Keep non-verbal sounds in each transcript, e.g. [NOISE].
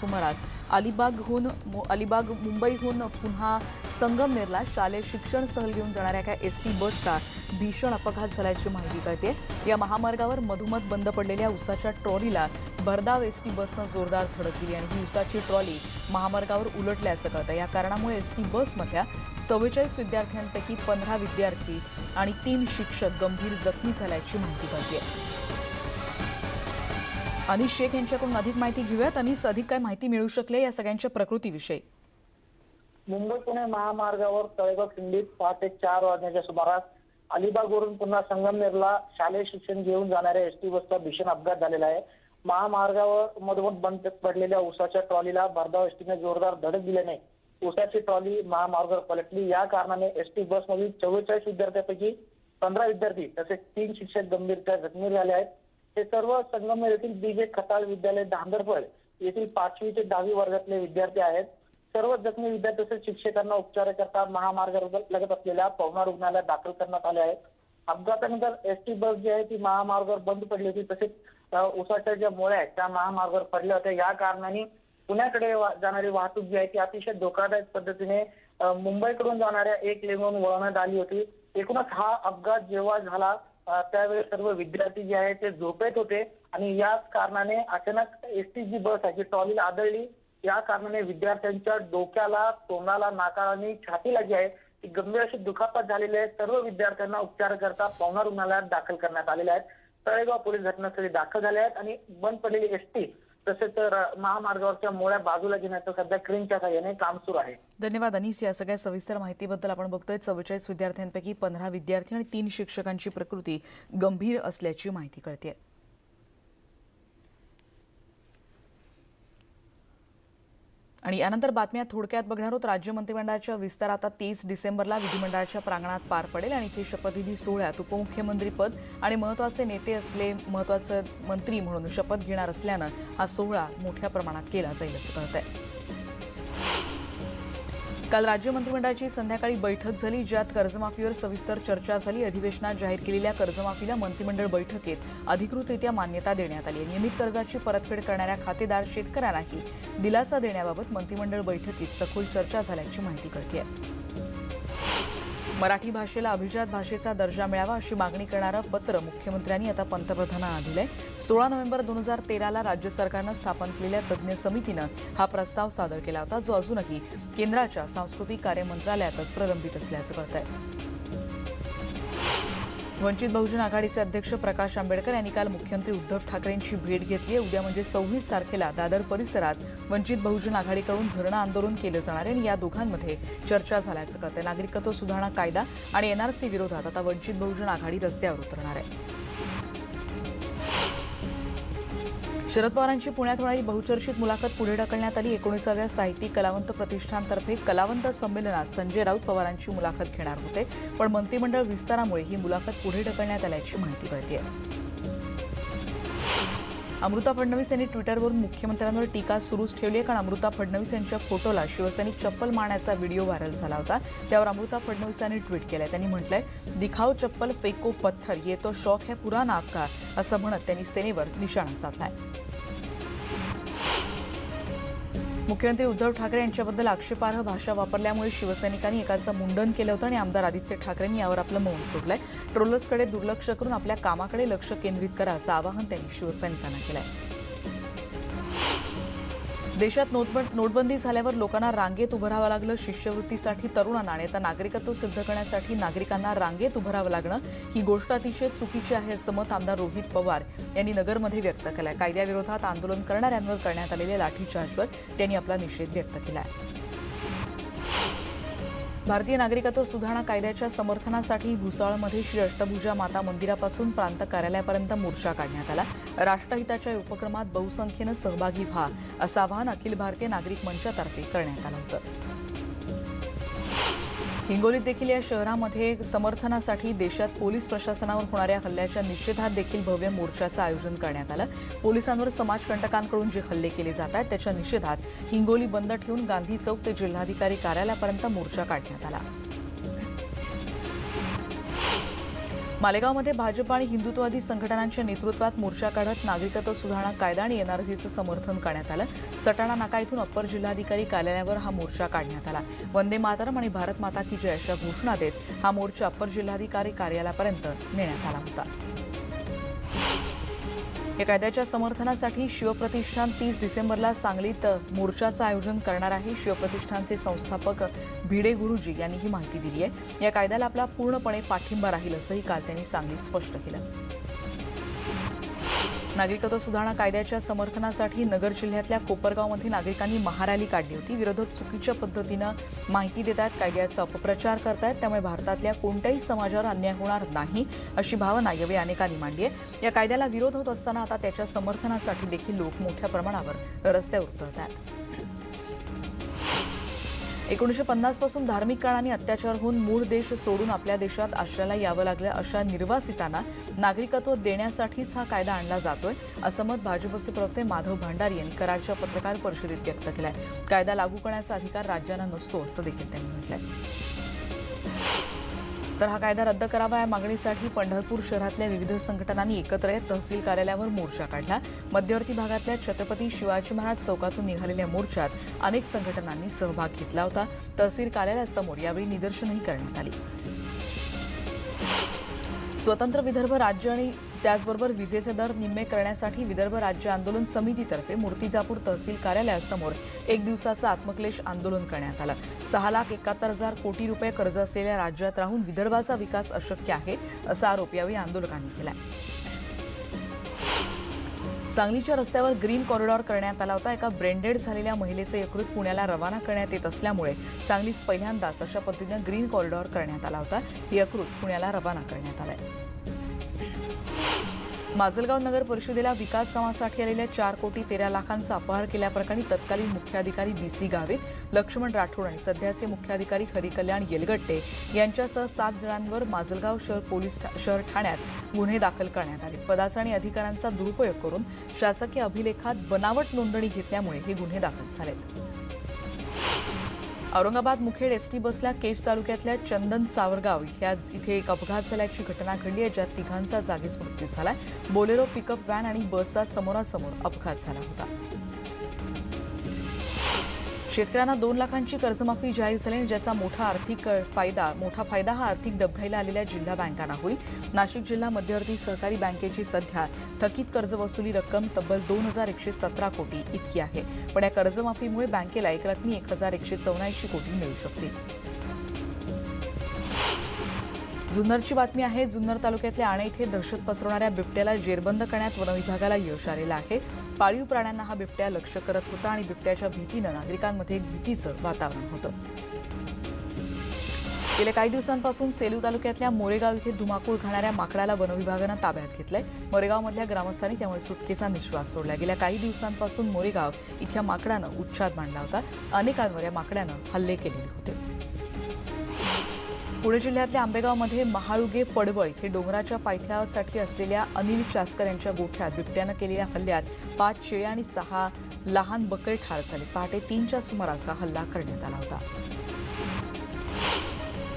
सुमारास अलिबागहून मु- अलिबाग मुंबईहून पुन्हा संगमनेरला शालेय शिक्षण सहल घेऊन जाणाऱ्या एका एस टी बसचा भीषण अपघात झाल्याची माहिती कळते. या महामार्गावर मधोमध बंद पडलेल्या उसाच्या ट्रॉलीला भरधाव एस टी बसनं जोरदार धडक दिली आणि ही उसाची ट्रॉली महामार्गावर उलटल्याचं कळतं. या कारणामुळे एस टी बसमधल्या चव्वेचाळीस विद्यार्थ्यांपैकी पंधरा विद्यार्थी आणि तीन शिक्षक गंभीर जखमी झाल्याची माहिती कळते. अनिश शेख यांच्याकडून अधिक माहिती घेऊयात. अनिस अधिक काय माहिती मिळू शकले या सगळ्यांच्या प्रकृतीविषयी? मुंबई पुणे महामार्गावर तळेगाव खिंडीत पहाटे चार वाजण्याच्या सुमारास अलिबागवरून पुन्हा संगमनेरला शालेय शिक्षण घेऊन जाणाऱ्या एसटी बसचा भीषण अपघात झालेला आहे. महामार्गावर मधोमध बंद पडलेल्या उसाच्या ट्रॉलीला भरधाव एसटीने जोरदार धडक दिल्याने उसाची ट्रॉली महामार्गावर पलटली. या कारणाने एसटी बसमधील चव्वेचाळीस विद्यार्थ्यांपैकी पंधरा विद्यार्थी तसेच तीन शिक्षक गंभीरच्या जखमी झाले आहेत. हे सर्व संगमनेर येथील बीजे खताळ विद्यालय धांदरफळ येथील पाचवी ते दहावी वर्गातले विद्यार्थी आहेत. सर्व जखमी विद्यार्थी तसेच शिक्षकांना उपचाराकरता महामार्गावर लगत असलेल्या पवना रुग्णालयात दाखल करण्यात आले आहेत. अपघातानंतर एसटी बस जी आहे ती महामार्गावर बंद पडली होती. तसेच उसाच्या ज्या मोळ्या आहेत त्या महामार्गावर पडल्या होत्या. या कारणाने पुण्याकडे जाणारी वाहतूक जी आहे ती अतिशय धोकादायक पद्धतीने मुंबईकडून जाणाऱ्या एक लेनवरून वळवण्यात आली होती. एकूणच हा अपघात जेव्हा झाला त्यावेळी सर्व विद्यार्थी जे आहेत ते झोपेत होते आणि याच कारणाने अचानक एसटी जी बस आहे जी ट्रॉलीला आदळली या कारणाने विद्यार्थ्यांच्या डोक्याला तोंडाला नाकाला आणि छातीला जी आहे. ती गंभीर अशी दुखापत झालेली आहे. सर्व विद्यार्थ्यांना उपचार करता पवना रुग्णालयात दाखल करण्यात आलेले आहेत. तळेगाव पोलीस घटनास्थळी दाखल झाले आहेत आणि बंद पडलेली एसटी तसेच र- महामार्गावरच्या मोळ्या बाजूला घेण्याचं सध्या क्रेनच्या सहाय्याने काम सुरू आहे. धन्यवाद अनिस. या सगळ्या सविस्तर माहितीबद्दल आपण बघतोय. चव्वेचाळीस विद्यार्थ्यांपैकी पंधरा विद्यार्थी आणि तीन शिक्षकांची प्रकृती गंभीर असल्याची माहिती कळते आणि यानंतर बातम्या थोडक्यात बघणार आहोत. राज्य मंत्रिमंडळाच्या विस्तार आता तीस डिसेंबरला विधिमंडळाच्या प्रांगणात पार पडेल आणि इथे शपथविधी सोहळ्यात उपमुख्यमंत्रीपद आणि महत्त्वाचे नेते असले महत्त्वाचे मंत्री म्हणून शपथ घेणार असल्यानं हा सोहळा मोठ्या प्रमाणात केला जाईल असं कळतंय. काल राज्य मंत्रिमंडळाची संध्याकाळी बैठक झाली ज्यात कर्जमाफीवर सविस्तर चर्चा झाली. अधिवेशनात जाहीर केलेल्या कर्जमाफीला मंत्रिमंडळ बैठकीत अधिकृतरित्या मान्यता देण्यात आली. नियमित कर्जाची परतफेड करणाऱ्या खातेदार शेतकऱ्यांनाही दिलासा देण्याबाबत मंत्रिमंडळ बैठकीत सखोल चर्चा झाल्याची माहिती कळते मराठी भाषेला अभिजात भाषेचा दर्जा मिळावा अशी मागणी करणारं पत्र मुख्यमंत्र्यांनी आता पंतप्रधानांना दिलंय सोळा नोव्हेंबर दोन हजार तेराला राज्य सरकारनं स्थापन केलेल्या तज्ज्ञ समितीनं हा प्रस्ताव सादर केला होता जो अजूनही केंद्राच्या सांस्कृतिक कार्य मंत्रालयातच प्रलंबित असल्याचं कळतंय. वंचित बहुजन आघाडीचे अध्यक्ष प्रकाश आंबेडकर यांनी काल मुख्यमंत्री उद्धव ठाकरेंची भेट घेतली आहे. उद्या म्हणजे सव्वीस तारखेला दादर परिसरात वंचित बहुजन आघाडीकडून धरणं आंदोलन केलं जाणार आहे आणि या दोघांमध्ये चर्चा झाल्याचं कळतं नागरिकत्व सुधारणा कायदा आणि एनआरसी विरोधात आता वंचित बहुजन आघाडी रस्त्यावर उतरणार आहे. शरद पवारांची पुण्यात होणारी बहुचर्चित मुलाखत पुढे ढकलण्यात आली. एकोणीसाव्या साहित्यिक कलावंत प्रतिष्ठानतर्फे कलावंत संमेलनात संजय राऊत पवारांची मुलाखत घेणार होते. पण मंत्रिमंडळ विस्तारामुळे ही मुलाखत पुढे ढकलण्यात आल्याची माहिती कळते अमृता फडणवीस यांनी ट्विटरवरून मुख्यमंत्र्यांवर टीका सुरूच ठेवली आहे. कारण अमृता फडणवीस यांच्या फोटोला शिवसैनिक चप्पल मारण्याचा व्हिडिओ व्हायरल झाला होता. त्यावर अमृता फडणवीस यांनी ट्विट केलंय. त्यांनी म्हटलंय दिखाव चप्पल फेको पत्थर. ये तो शौक है पुराना आपका असं म्हणत त्यांनी सेनेवर निशाणा साधलाय. मुख्यमंत्री उद्धव ठाकरे यांच्याबद्दल आक्षेपार्ह भाषा वापरल्यामुळे शिवसैनिकांनी एकाचं मुंडन केलं होतं आणि आमदार आदित्य ठाकरेंनी यावर आपलं मौन सोडलंय. ट्रोलर्सकडे दुर्लक्ष करून आपल्या कामाकडे लक्ष केंद्रित करा असं आवाहन त्यांनी शिवसैनिकांना केलं आहे देशात नोटबंद नोटबंदी झाल्यावर लोकांना रांगेत उभं राहावं लागलं. शिष्यवृत्तीसाठी तरुणांना आणि आता नागरिकत्व सिद्ध करण्यासाठी नागरिकांना रांगेत उभं राहावं लागणं ही गोष्ट अतिशय चुकीची आहे असं मत आमदार रोहित पवार यांनी नगरमध्ये व्यक्त केलं आहे कायद्याविरोधात आंदोलन करणाऱ्यांवर करण्यात आलेल्या लाठीचार्जवर त्यांनी आपला निषेध व्यक्त केला आहे भारतीय नागरिकत्व सुधारणा कायद्याच्या समर्थनासाठी भुसाळमध्ये श्री अष्टभुजा माता मंदिरापासून प्रांत कार्यालयापर्यंत मोर्चा काढण्यात आला. राष्ट्रहिताच्या या उपक्रमात बहुसंख्येनं सहभागी व्हा असं आवाहन अखिल भारतीय नागरिक मंचातर्फे करण्यात आलं होतं. हिंगोलीत देखील या शहरामध्ये समर्थनासाठी देशात पोलीस प्रशासनावर होणाऱ्या हल्ल्याच्या निषेधात देखील भव्य मोर्चाचं आयोजन करण्यात आलं. पोलिसांवर समाजकंटकांकडून जे हल्ले केले जात आहेत त्याच्या निषेधात हिंगोली बंद ठेवून गांधी चौक ते जिल्हाधिकारी कार्यालयापर्यंत मोर्चा काढण्यात आला. मालेगावमध्ये भाजप आणि हिंदुत्ववादी संघटनांच्या नेतृत्वात मोर्चा काढत नागरिकत्व सुधारणा कायदा आणि एनआरसीचं समर्थन करण्यात आलं. सटाणा नाका इथून अप्पर जिल्हाधिकारी कार्यालयावर हा मोर्चा काढण्यात आला. वंदे मातरम आणि भारत माता की जय अशा घोषणा देत हा मोर्चा अप्पर जिल्हाधिकारी कार्यालयापर्यंत नेण्यात आला होता. या कायद्याच्या समर्थनासाठी शिवप्रतिष्ठान तीस डिसेंबरला सांगलीत मोर्चाचं आयोजन करणार आहे. शिवप्रतिष्ठानचे संस्थापक भिडे गुरुजी यांनी ही माहिती दिली आहे. या कायद्याला आपला पूर्णपणे पाठिंबा राहील असंही काल त्यांनी सांगलीत स्पष्ट केलं. नागरिकत्व सुधारणा कायद्याच्या समर्थनासाठी नगर जिल्ह्यातल्या कोपरगावमध्ये नागरिकांनी महारॅली काढली होती. विरोधक चुकीच्या पद्धतीनं माहिती देत आहेत कायद्याचा अपप्रचार करतायत त्यामुळे भारतातल्या कोणत्याही समाजावर अन्याय होणार नाही अशी भावना यावेळी अनेकांनी मांडली आहे. या कायद्याला विरोध होत असताना आता त्याच्या समर्थनासाठी देखील लोक मोठ्या प्रमाणावर रस्त्यावर उतरत आहेत एकोणीसशे पन्नासपासून धार्मिक कारणाने अत्याचार होऊन मूळ देश सोडून आपल्या देशात आश्रयाला यावं लागलं अशा निर्वासितांना नागरिकत्व देण्यासाठीच हा कायदा आणला जातोय असं मत भाजपचे प्रवक्ते माधव भंडारी यांनी कराडच्या पत्रकार परिषदेत व्यक्त केलंय. कायदा लागू करण्याचा अधिकार राज्यांना नसतो असं देखील त्यांनी म्हटलंय. तर हा कायदा रद्द करावा या मागणीसाठी पंढरपूर शहरातल्या विविध संघटनांनी एकत्र येत तहसील कार्यालयावर मोर्चा काढला. मध्यवर्ती भागातल्या छत्रपती शिवाजी महाराज चौकातून निघालेल्या मोर्चात अनेक संघटनांनी सहभाग घेतला होता. तहसील कार्यालयासमोर यावेळी निदर्शनही करण्यात आली. स्वतंत्र विदर्भ राज्य आणि त्याचबरोबर विजेचे दर निम्मे करण्यासाठी विदर्भ राज्य आंदोलन समितीतर्फे मूर्तिजापूर तहसील कार्यालयासमोर एक दिवसाचं आत्मक्लेश आंदोलन करण्यात आलं. सहा लाख एकाहत्तर हजार कोटी रुपये कर्ज असलेल्या राज्यात राहून विदर्भाचा विकास अशक्य आहे असा आरोप यावेळी आंदोलकांनी केला सांगलीच्या रस्त्यावर ग्रीन कॉरिडॉर करण्यात आला होता. एका ब्रेंडेड झालेल्या महिलेचं यकृत पुण्याला रवाना करण्यात येत असल्यामुळे सांगलीच पहिल्यांदाच अशा पद्धतीनं ग्रीन कॉरिडॉर करण्यात आला होता. हे यकृत पुण्याला रवाना करण्यात आलंय. माजलगाव नगर परिषदेला विकास कामासाठी आलेल्या चार कोटी तेरा लाखांचा अपहार केल्याप्रकरणी तत्कालीन मुख्याधिकारी बी सी गावित लक्ष्मण राठोड आणि सध्याचे मुख्याधिकारी हरिकल्याण येलगट्टे यांच्यासह सात जणांवर माजलगाव शहर पोलीस ठा- शहर ठाण्यात गुन्हे दाखल करण्यात आले. पदाचा आणि अधिकारांचा दुरुपयोग करून शासकीय अभिलेखात बनावट नोंदणी घेतल्यामुळे हे गुन्हे दाखल झालेत. औरंगाबाद मुखेड एस टी बसला केज तालुक्यातल्या चंदन सावरगाव इथल्या इथे एक अपघात झाल्याची घटना घडली आहे ज्यात तिघांचा जागीच मृत्यू झालाय. बोलेरो पिकअप व्हॅन आणि बसचा समोरासमोर अपघात झाला होता. शेतकऱ्यांना दोन लाखांची कर्जमाफी जाहीर झाली आणि ज्याचा मोठा आर्थिक फायदा मोठा फायदा हा आर्थिक डबघाईला आलेल्या जिल्हा बँकांना होईल. नाशिक जिल्हा मध्यवर्ती सहकारी बँकेची सध्या थकीत कर्जवसुली रक्कम तब्बल दोन हजार एकशे सतरा कोटी इतकी आहे. पण या कर्जमाफीमुळे बँकेला एक रकमी एक हजार एकशे चौऱ्याऐंशी कोटी मिळू शकतील. जुन्नरची बातमी आहे जुन्नर तालुक्यातल्या आणे इथे दहशत पसरवणाऱ्या बिबट्याला जेरबंद करण्यात वनविभागाला यश आलेलं आहे. पाळीव प्राण्यांना हा बिबट्या लक्ष करत होता आणि बिबट्याच्या भीतीनं नागरिकांमध्ये एक भीतीचं वातावरण होतं. गेल्या काही दिवसांपासून सेलू तालुक्यातल्या मोरेगाव इथे धुमाकूळ खाणाऱ्या माकडाला वनविभागानं ताब्यात घेतलंय. मोरेगावमधल्या ग्रामस्थांनी त्यामुळे सुटकेचा निश्वास सोडला. गेल्या काही दिवसांपासून मोरेगाव इथल्या माकडानं उच्छाद मांडला होता. अनेकांवर या माकड्यानं हल्ले केलेले होते. पुणे जिल्ह्यातल्या आंबेगावमध्ये महाळुगे पडवळ इथे डोंगराच्या पायथ्यासाठी असलेल्या अनिल चास्कर यांच्या गोठ्यात बिबट्यानं केलेल्या हल्ल्यात पाच शेळे आणि सहा लहान बकरे ठार झाले. पहाटे तीनच्या सुमारास हा हल्ला करण्यात आला होता.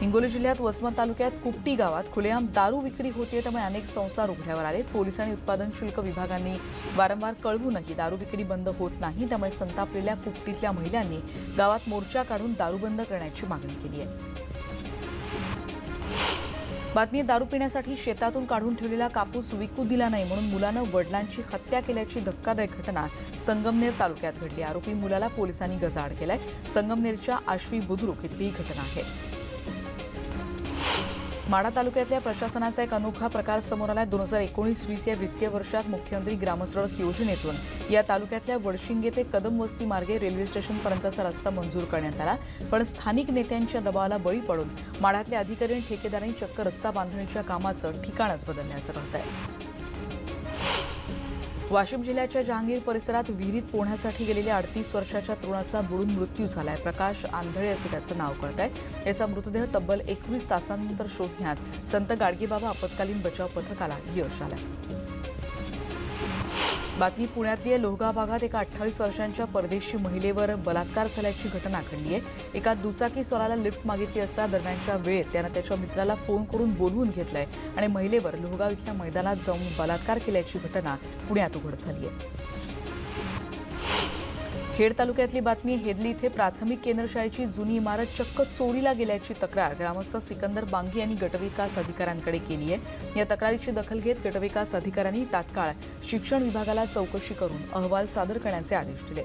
हिंगोली जिल्ह्यात वसमत तालुक्यात कुपटी गावात खुलेआम दारू विक्री होते त्यामुळे अनेक संसार उघड्यावर आले. पोलीस आणि उत्पादन शुल्क विभागांनी वारंवार कळवूनही दारू विक्री बंद होत नाही त्यामुळे संतापलेल्या कुपटीतल्या महिलांनी गावात मोर्चा काढून दारू बंद करण्याची मागणी केली आहे. बातमी दारू पिण्यासाठी शेतातून काढून ठेवलेला कापूस विकू दिला नाही म्हणून मुलानं वडिलांची हत्या केल्याची धक्कादायक घटना संगमनेर तालुक्यात घडली. आरोपी मुलाला पोलिसांनी गजाआड केलाय. संगमनेरच्या आश्वी बुद्रुक इथली ही घटना आहे. माढा तालुक्यातल्या प्रशासनाचा एक अनोखा प्रकार समोर आला. दोन हजार एकोणीस वीस या वित्तीय वर्षात मुख्यमंत्री ग्रामसडक योजनेतून या तालुक्यातल्या वडशिंगे ते कदम वस्ती मार्गे रेल्वे स्टेशनपर्यंतचा रस्ता मंजूर करण्यात आला. पण स्थानिक नेत्यांच्या दबावाला बळी पडून माढ्यातल्या अधिकारी आणि ठेकेदारांनी चक्क रस्ता बांधणीच्या कामाचं ठिकाणच बदलण्याचं कळतंय वाशिम जिल्ह्याच्या जहांगीर परिसरात विहिरीत पोहण्यासाठी गेलेल्या अडतीस वर्षाच्या तरुणाचा बुडून मृत्यू झालाय. प्रकाश आंधळे असं त्याचं नाव कळत आहे याचा मृतदेह तब्बल एकवीस तासांनंतर शोधण्यात. संत गाडगेबाबा आपत्कालीन बचाव पथकाला यश आलंय. बातमी पुण्यातली आहे. लोहगाव भागात एका अठ्ठावीस वर्षांच्या परदेशी महिलेवर बलात्कार झाल्याची घटना घडली आहे. एका दुचाकी स्वराला लिफ्ट मागितली असता दरम्यानच्या वेळेत त्यानं त्याच्या मित्राला फोन करून बोलवून घेतलाय आणि महिलेवर लोहगाव इथल्या मैदानात जाऊन बलात्कार केल्याची घटना पुण्यात उघड झाली आहे. खेड तालुक्यातली बातमी हेदली इथे प्राथमिक केंद्रशाळेची जुनी इमारत चक्क चोरीला गेल्याची तक्रार. ग्रामस्थ सिकंदर बांगी यांनी गटविकास अधिकाऱ्यांकडे केली आहे. या तक्रारीची दखल घेत गटविकास अधिकाऱ्यांनी तात्काळ शिक्षण विभागाला चौकशी करून अहवाल सादर करण्याचे आदेश दिले.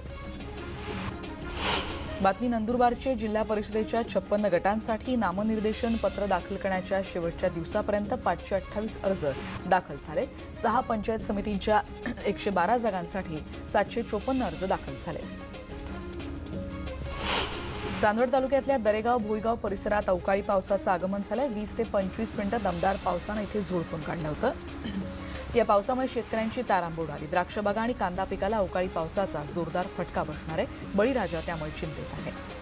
बातमी नंदुरबारचे जिल्हा परिषदेच्या छप्पन्न गटांसाठी नामनिर्देशन पत्र दाखल करण्याच्या शेवटच्या दिवसापर्यंत पाचशे अठ्ठावीस अर्ज दाखल झाले. सहा पंचायत समितींच्या [CLEARS THROAT] एकशे बारा जागांसाठी सातशे चोपन्न अर्ज दाखल झाले. चांदवड तालुक्यातल्या दरेगाव भोईगाव परिसरात अवकाळी पावसाचं आगमन झालंय. वीस ते पंचवीस मिनिटं दमदार पावसानं इथे झोडपून काढलं होतं. या पावसामुळे शेतकऱ्यांची तारांबोड आली द्राक्षबागा आणि कांदा पिकाला अवकाळी पावसाचा जोरदार फटका बसणार आहे. बळीराजा त्यामुळे चिंतेत आहे.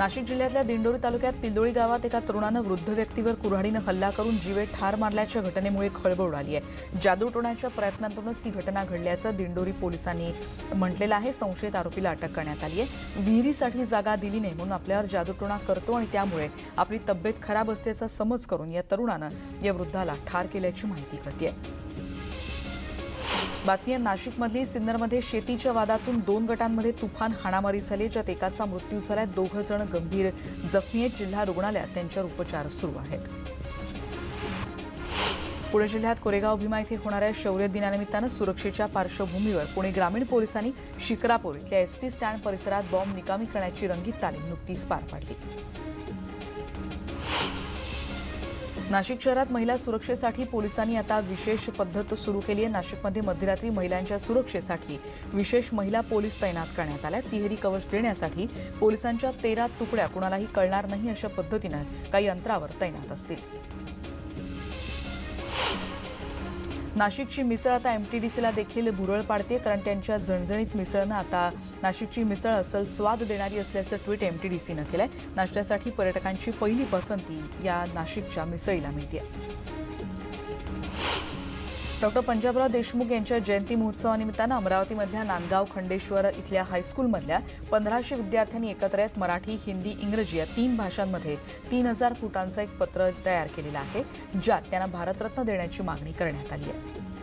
नाशिक जिल्ह्यातल्या दिंडोरी तालुक्यात तिल्दोळी गावात एका तरुणानं वृद्ध व्यक्तीवर कुऱ्हाडीनं हल्ला करून जीवे ठार मारल्याच्या घटनेमुळे खळबळ उडाली आहे. जादूटोण्याच्या प्रयत्नातूनच ही घटना घडल्याचं दिंडोरी पोलिसांनी म्हटलेलं आहे. संशयित आरोपीला अटक करण्यात आली आहे. विहिरीसाठी जागा दिली नाही म्हणून आपल्यावर जादूटोणा करतो आणि त्यामुळे आपली तब्येत खराब असल्याचा समज करून या तरुणानं या वृद्धाला ठार केल्याची माहिती कळते बातमी आहे नाशिकमधली सिन्नरमध्ये शेतीच्या वादातून दोन गटांमध्ये तुफान हाणामारी झाली ज्यात एकाचा मृत्यू झालाय. दोघं जण गंभीर जखमी आहेत. जिल्हा रुग्णालयात त्यांच्यावर उपचार सुरू आहेत. पुणे जिल्ह्यात कोरेगाव भीमा इथे होणाऱ्या शौर्य दिनानिमित्तानं सुरक्षेच्या पार्श्वभूमीवर पुणे ग्रामीण पोलिसांनी शिक्रापूर इथल्या एसटी स्टँड परिसरात बॉम्ब निकामी करण्याची रंगीत तालीम नुकतीच पार पाडली. नाशिक शहरात महिला सुरक्षेसाठी पोलिसांनी आता विशेष पद्धत सुरू केली आहे. नाशिकमध्ये मध्यरात्री महिलांच्या सुरक्षेसाठी विशेष महिला पोलीस तैनात करण्यात आल्या. तिहेरी कवच देण्यासाठी पोलिसांच्या तेरा तुकड्या कुणालाही कळणार नाही अशा पद्धतीनं काही अंतरावर तैनात असतील. नाशिकची मिसळ आता एम टी डी सीला देखील भुरळ पाडते कारण त्यांच्या झणझणीत मिसळनं आता नाशिकची मिसळ असल स्वाद देणारी असल्याचं ट्विट केलं केलंय. नाश्त्यासाठी पर्यटकांची पहिली पसंती या नाशिकच्या मिसळीला मिळते डॉक्टर पंजाबराव देशमुख यांच्या जयंती महोत्सवानिमित्तानं अमरावतीमधल्या नांदगाव खंडेश्वर इथल्या हायस्कूलमधल्या पंधराशे विद्यार्थ्यांनी एकत्र येत मराठी हिंदी इंग्रजी या तीन भाषांमध्ये तीन हजार फुटांचं एक पत्र तयार केलेलं आहे ज्यात त्यांना भारतरत्न देण्याची मागणी करण्यात आली आहे.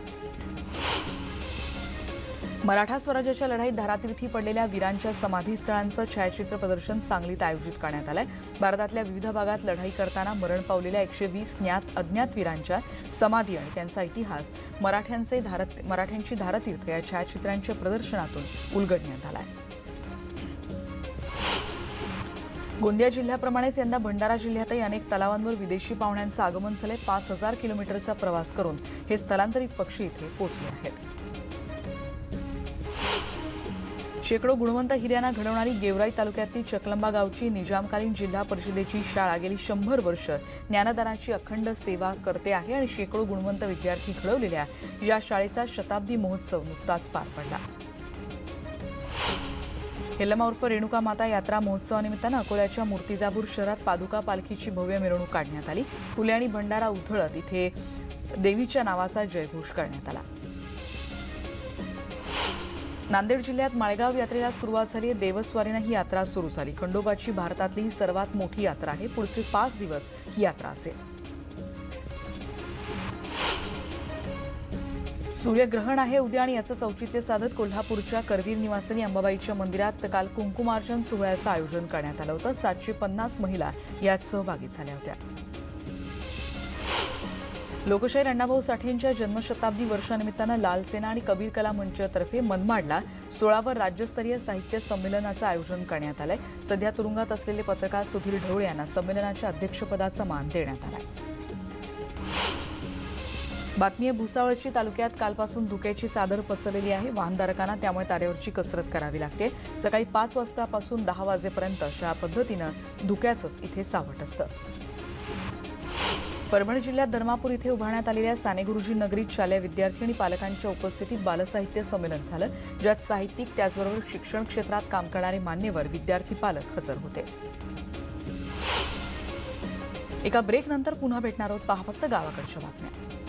मराठा स्वराज्याच्या लढाईत धारातीर्थी पडलेल्या वीरांच्या समाधीस्थळांचं छायाचित्र प्रदर्शन सांगलीत आयोजित करण्यात आलंय. भारतातल्या विविध भागात लढाई करताना मरण पावलेल्या एकशे वीस ज्ञात अज्ञात वीरांच्या समाधी आणि त्यांचा इतिहास मराठ्यांचे धारत मराठ्यांची धारतीर्थ या छायाचित्रांच्या प्रदर्शनातून उलगडण्यात आला आहे गोंदिया जिल्ह्याप्रमाणेच यंदा भंडारा जिल्ह्यातही अनेक तलावांवर विदेशी पाहुण्यांचं आगमन झाले पाच हजार किलोमीटरचा प्रवास करून हे स्थलांतरित पक्षी इथे पोहोचले आहेत. शेकडो गुणवंत हिऱ्यांना घडवणारी गेवराई तालुक्यातली चकलंबा गावची निजामकालीन जिल्हा परिषदेची शाळा गेली शंभर वर्ष. ज्ञानदानाची अखंड सेवा करते आहे आणि शेकडो गुणवंत विद्यार्थी घडवलेल्या या शाळेचा शताब्दी महोत्सव नुकताच पार पडला. हेल्लमा उर्फ रेणुका माता यात्रा महोत्सवानिमित्तानं अकोल्याच्या मूर्तिजापूर शहरात पादुका पालखीची भव्य मिरवणूक काढण्यात आली. फुले आणि भंडारा उधळत इथे देवीच्या नावाचा जयघोष करण्यात आला. नांदेड जिल्ह्यात माळेगाव यात्रेला सुरुवात झाली. आहे देवस्वारीनं ही यात्रा सुरू झाली. खंडोबाची भारतातली ही सर्वात मोठी यात्रा आहे. पुढचे पाच दिवस ही यात्रा असेल. सूर्यग्रहण आहे उद्या आणि याचं औचित्य साधत कोल्हापूरच्या करवीर निवासिनी अंबाबाईच्या मंदिरात काल कुंकुमार्चन सोहळ्याचं आयोजन करण्यात आलं होतं. सातशे पन्नास महिला यात सहभागी झाल्या होत्या. लोकशाहीर अण्णाभाऊ साठेंच्या जन्मशताब्दी वर्षानिमित्तानं लाल सेना आणि कबीर कला मंचतर्फे मनमाडला सोळावर राज्यस्तरीय साहित्य संमेलनाचं आयोजन करण्यात आलंय. सध्या तुरुंगात असलेले पत्रकार सुधीर ढवळे यांना संमेलनाच्या अध्यक्षपदाचा मान देण्यात आलाय. बातमी आहे भुसावळची तालुक्यात कालपासून धुक्याची चादर पसरलेली आहे. वाहनधारकांना त्यामुळे तारेवरची कसरत करावी लागते. सकाळी पाच वाजतापासून दहा वाजेपर्यंत अशा पद्धतीनं धुक्याचंच इथे सावट असतं. परभणी जिल्ह्यात धर्मापूर इथे उभारण्यात आलेल्या साने गुरुजी नगरीत शालेय विद्यार्थी आणि पालकांच्या उपस्थितीत बालसाहित्य संमेलन झालं ज्यात साहित्यिक त्याचबरोबर शिक्षण क्षेत्रात काम करणारे मान्यवर विद्यार्थी पालक हजर होते. एका ब्रेकनंतर पुन्हा भेटणार आहोत पहा फक्त गावाकडच्या बातम्या.